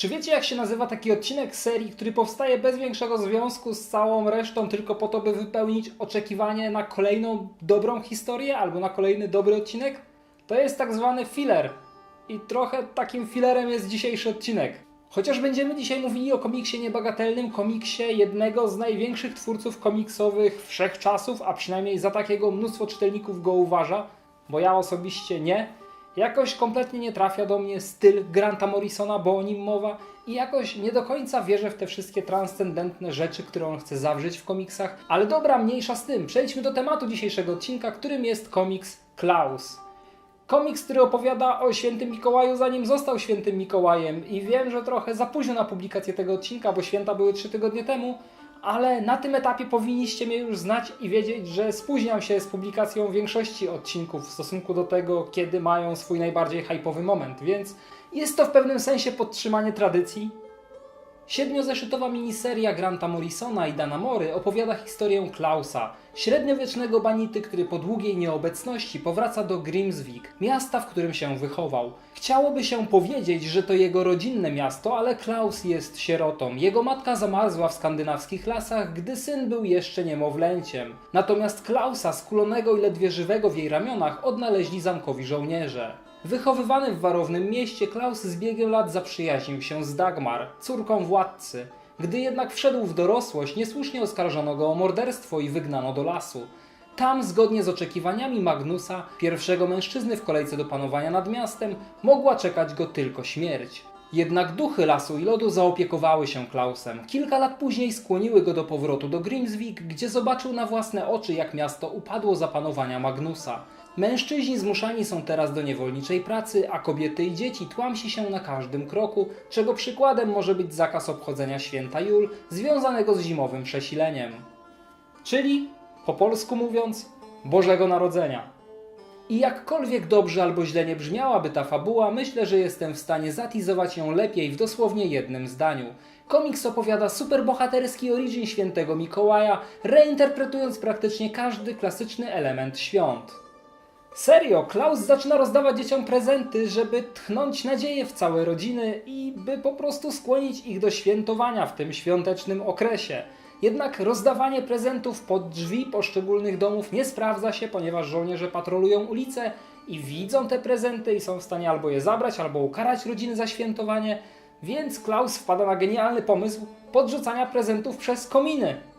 Czy wiecie, jak się nazywa taki odcinek serii, który powstaje bez większego związku z całą resztą, tylko po to, by wypełnić oczekiwanie na kolejną dobrą historię albo na kolejny dobry odcinek? To jest tak zwany filler. I trochę takim fillerem jest dzisiejszy odcinek. Chociaż będziemy dzisiaj mówili o komiksie niebagatelnym, komiksie jednego z największych twórców komiksowych wszechczasów, a przynajmniej za takiego mnóstwo czytelników go uważa, bo ja osobiście nie. Jakoś kompletnie nie trafia do mnie styl Granta Morrisona, bo o nim mowa, i jakoś nie do końca wierzę w te wszystkie transcendentne rzeczy, które on chce zawrzeć w komiksach. Ale dobra, mniejsza z tym. Przejdźmy do tematu dzisiejszego odcinka, którym jest komiks Klaus. Komiks, który opowiada o świętym Mikołaju, zanim został świętym Mikołajem. I wiem, że trochę za późno na publikację tego odcinka, bo święta były 3 tygodnie temu, ale na tym etapie powinniście mnie już znać i wiedzieć, że spóźniam się z publikacją większości odcinków w stosunku do tego, kiedy mają swój najbardziej hype'owy moment, więc jest to w pewnym sensie podtrzymanie tradycji. Siedmiozeszytowa miniseria Granta Morrisona i Dana Mory opowiada historię Klausa, średniowiecznego banity, który po długiej nieobecności powraca do Grimsvik, miasta, w którym się wychował. Chciałoby się powiedzieć, że to jego rodzinne miasto, ale Klaus jest sierotą. Jego matka zamarzła w skandynawskich lasach, gdy syn był jeszcze niemowlęciem. Natomiast Klausa, skulonego i ledwie żywego w jej ramionach, odnaleźli zamkowi żołnierze. Wychowywany w warownym mieście, Klaus z biegiem lat zaprzyjaźnił się z Dagmar, córką władcy. Gdy jednak wszedł w dorosłość, niesłusznie oskarżono go o morderstwo i wygnano do lasu. Tam, zgodnie z oczekiwaniami Magnusa, pierwszego mężczyzny w kolejce do panowania nad miastem, mogła czekać go tylko śmierć. Jednak duchy lasu i lodu zaopiekowały się Klausem. Kilka lat później skłoniły go do powrotu do Grimsvik, gdzie zobaczył na własne oczy, jak miasto upadło za panowania Magnusa. Mężczyźni zmuszani są teraz do niewolniczej pracy, a kobiety i dzieci tłamsi się na każdym kroku, czego przykładem może być zakaz obchodzenia święta Jul związanego z zimowym przesileniem. Czyli, po polsku mówiąc, Bożego Narodzenia. I jakkolwiek dobrze albo źle nie brzmiałaby ta fabuła, myślę, że jestem w stanie zatizować ją lepiej w dosłownie jednym zdaniu. Komiks opowiada superbohaterski origin świętego Mikołaja, reinterpretując praktycznie każdy klasyczny element świąt. Serio, Klaus zaczyna rozdawać dzieciom prezenty, żeby tchnąć nadzieję w całe rodziny i by po prostu skłonić ich do świętowania w tym świątecznym okresie. Jednak rozdawanie prezentów pod drzwi poszczególnych domów nie sprawdza się, ponieważ żołnierze patrolują ulice i widzą te prezenty i są w stanie albo je zabrać, albo ukarać rodziny za świętowanie, więc Klaus wpada na genialny pomysł podrzucania prezentów przez kominy.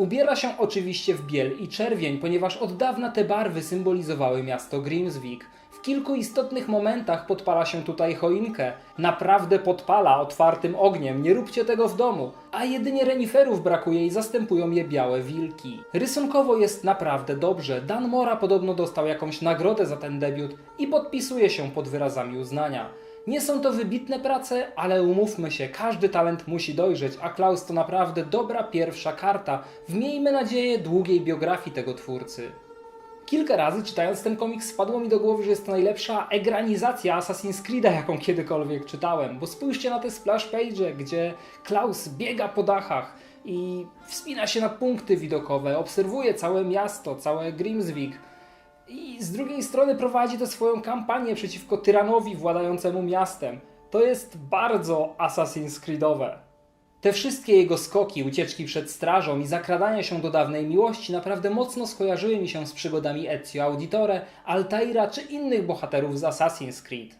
Ubiera się oczywiście w biel i czerwień, ponieważ od dawna te barwy symbolizowały miasto Grimsvik. W kilku istotnych momentach podpala się tutaj choinkę. Naprawdę podpala otwartym ogniem, nie róbcie tego w domu. A jedynie reniferów brakuje i zastępują je białe wilki. Rysunkowo jest naprawdę dobrze. Dan Mora podobno dostał jakąś nagrodę za ten debiut i podpisuje się pod wyrazami uznania. Nie są to wybitne prace, ale umówmy się, każdy talent musi dojrzeć, a Klaus to naprawdę dobra pierwsza karta w miejmy nadzieję długiej biografii tego twórcy. Kilka razy czytając ten komiks wpadło mi do głowy, że jest to najlepsza egranizacja Assassin's Creed'a, jaką kiedykolwiek czytałem. Bo spójrzcie na te splash page, gdzie Klaus biega po dachach i wspina się na punkty widokowe, obserwuje całe miasto, całe Grimsvik. I z drugiej strony prowadzi to swoją kampanię przeciwko tyranowi władającemu miastem. To jest bardzo Assassin's Creedowe. Te wszystkie jego skoki, ucieczki przed strażą i zakradania się do dawnej miłości naprawdę mocno skojarzyły mi się z przygodami Ezio Auditore, Altaira czy innych bohaterów z Assassin's Creed.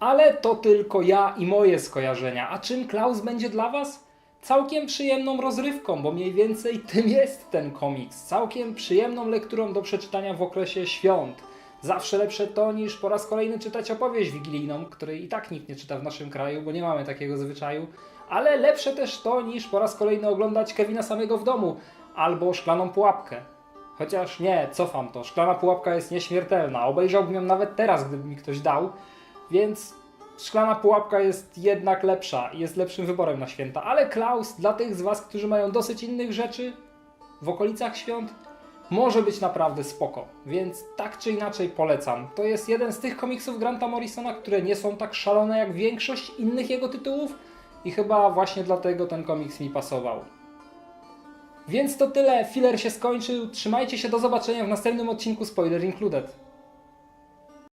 Ale to tylko ja i moje skojarzenia. A czym Klaus będzie dla Was? Całkiem przyjemną rozrywką, bo mniej więcej tym jest ten komiks. Całkiem przyjemną lekturą do przeczytania w okresie świąt. Zawsze lepsze to niż po raz kolejny czytać opowieść wigilijną, której i tak nikt nie czyta w naszym kraju, bo nie mamy takiego zwyczaju. Ale lepsze też to niż po raz kolejny oglądać Kevina samego w domu albo szklaną pułapkę. Chociaż nie, cofam to. Szklana pułapka jest nieśmiertelna. Obejrzałbym ją nawet teraz, gdyby mi ktoś dał. Więc szklana pułapka jest jednak lepsza i jest lepszym wyborem na święta. Ale Klaus, dla tych z Was, którzy mają dosyć innych rzeczy w okolicach świąt, może być naprawdę spoko. Więc tak czy inaczej polecam. To jest jeden z tych komiksów Granta Morrisona, które nie są tak szalone jak większość innych jego tytułów i chyba właśnie dlatego ten komiks mi pasował. Więc to tyle, filler się skończył. Trzymajcie się, do zobaczenia w następnym odcinku Spoiler Included.